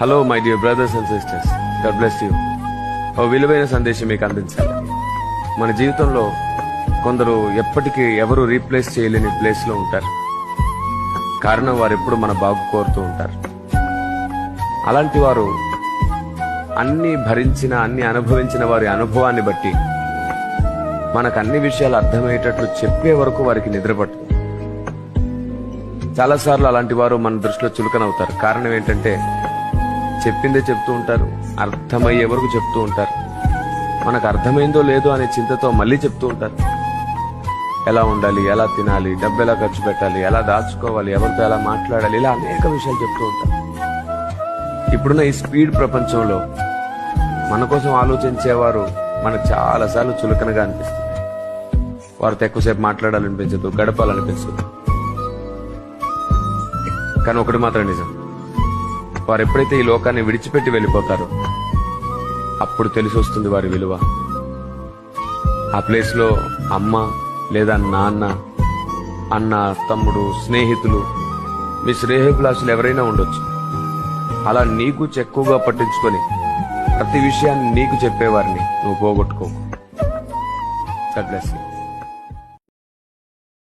Hello my dear brothers and sisters god bless you ఓ విలువైన సందేశం మీకు అందించాలి. మన జీవితంలో కొందరు ఎప్పటికీ ఎవరు రీప్లేస్ చేయలేని ప్లేస్లో ఉంటారు. కారణం వారు ఎప్పుడు మన బాగు కోరుతూ ఉంటారు. అలాంటి వారు అన్ని భరించిన అన్ని అనుభవించిన వారి అనుభవాన్ని బట్టి మనకు అన్ని విషయాలు అర్థమయ్యేటట్లు చెప్పే వరకు వారికి నిద్రపట్టదు చాలాసార్లు అలాంటి వారు మన దృష్టిలో చులకనవుతారు. కారణం ఏంటంటే చెప్పిందే చెప్తూ ఉంటారు. అర్థమయ్యే వరకు చెప్తూ ఉంటారు. మనకు అర్థమైందో లేదో అనే చింతతో మళ్ళీ చెప్తూ ఉంటారు. ఎలా ఉండాలి ఎలా తినాలి డబ్బు ఎలా ఖర్చు పెట్టాలి ఎలా దాచుకోవాలి ఎవరితో ఎలా మాట్లాడాలి ఇలా అనేక విషయాలు చెప్తూ ఉంటారు. ఇప్పుడున్న ఈ స్పీడ్ ప్రపంచంలో మన కోసం ఆలోచించేవారు మనకు చాలాసార్లు చులకనగా అనిపిస్తుంది. వారితో ఎక్కువసేపు మాట్లాడాలనిపించదు గడపాలనిపించదు. కానీ ఒకటి మాత్రం నిజం. వారు ఎప్పుడైతే ఈ లోకాన్ని విడిచిపెట్టి వెళ్ళిపోతారో అప్పుడు తెలిసి వస్తుంది వారి విలువ. ఆ ప్లేస్లో అమ్మ లేదా నాన్న అన్న తమ్ముడు స్నేహితులు మీ శ్రేయభిలాషులు ఎవరైనా ఉండొచ్చు. అలా నీకు ఎక్కువగా పట్టించుకొని ప్రతి విషయాన్ని నీకు చెప్పేవారిని. నువ్వు పోగొట్టుకోకు. God bless you.